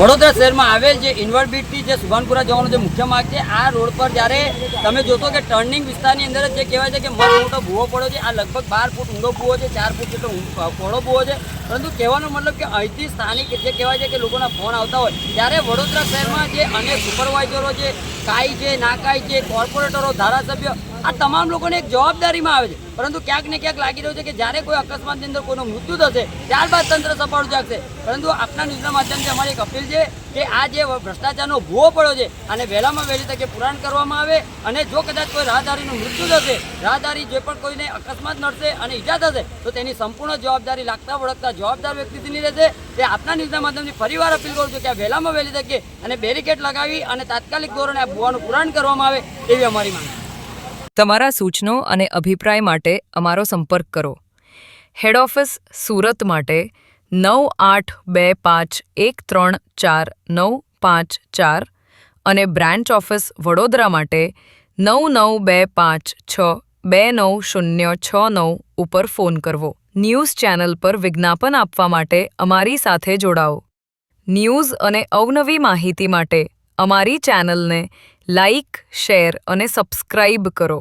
વડોદરા શહેરમાં આવેલ જે ઇન્વર્ટબીટથી જે સુભાનપુરા જવાનો જે મુખ્ય માર્ગ છે, આ રોડ પર જ્યારે તમે જોશો કે ટર્નિંગ વિસ્તારની અંદર જ કહેવાય છે કે મસ્ત મોટો ભૂવો પડ્યો છે, આ લગભગ બાર ફૂટ ઊંડો ભૂવો છે, ચાર ફૂટ જેટલો પહોળો ભૂવો છે. પરંતુ કહેવાનો મતલબ કે અહીંથી સ્થાનિક જે કહેવાય છે કે લોકોના ફોન આવતા હોય, ત્યારે વડોદરા શહેરમાં જે અનેક સુપરવાઇઝરો છે કાઈ છે નાકાઈ છે કોર્પોરેટરો ધારાસભ્ય આ તમામ લોકોને એક જવાબદારીમાં આવે છે. પરંતુ ક્યાંક ને ક્યાંક લાગી રહ્યું છે કે જ્યારે કોઈ અકસ્માતની અંદર કોઈનું મૃત્યુ થશે, ત્યારબાદ તંત્ર સફળ જાગશે. પરંતુ આપના ન્યૂઝના માધ્યમથી અમારી એક અપીલ છે કે આ જે ભ્રષ્ટાચારનો ભૂવો પડ્યો છે અને વહેલામાં વહેલી તકે પુરાણ કરવામાં આવે અને જો કદાચ કોઈ રાહદારીનું મૃત્યુ થશે, રાહદારી જે પણ કોઈને અકસ્માત નડશે અને ઈજા થશે, તો તેની સંપૂર્ણ જવાબદારી લાગતા વળગતા જવાબદાર વ્યક્તિની રહેશે. તે આપના ન્યૂઝના માધ્યમથી ફરીવાર અપીલ કરું છું કે આ વહેલામાં વહેલી તકે અને બેરિકેડ લગાવી અને તાત્કાલિક ધોરણે આ ભૂવાનું પુરાણ કરવામાં આવે એવી અમારી માંગ. તમારા સૂચનો અને અભિપ્રાય માટે અમારો સંપર્ક કરો. હેડ ઓફિસ સુરત માટે નવ આઠ બે પાંચ એક ત્રણ ચાર નવ પાંચ ચાર અને બ્રાન્ચ ઓફિસ વડોદરા માટે નવ નવ બે પાંચ છ બે નવ શૂન્ય છ નવ ઉપર ફોન કરવો. ન્યૂઝ ચેનલ પર વિજ્ઞાપન આપવા માટે અમારી સાથે જોડાઓ. ન્યૂઝ અને અવનવી માહિતી માટે અમારી ચેનલને લાઇક શેર અને સબસ્ક્રાઇબ કરો.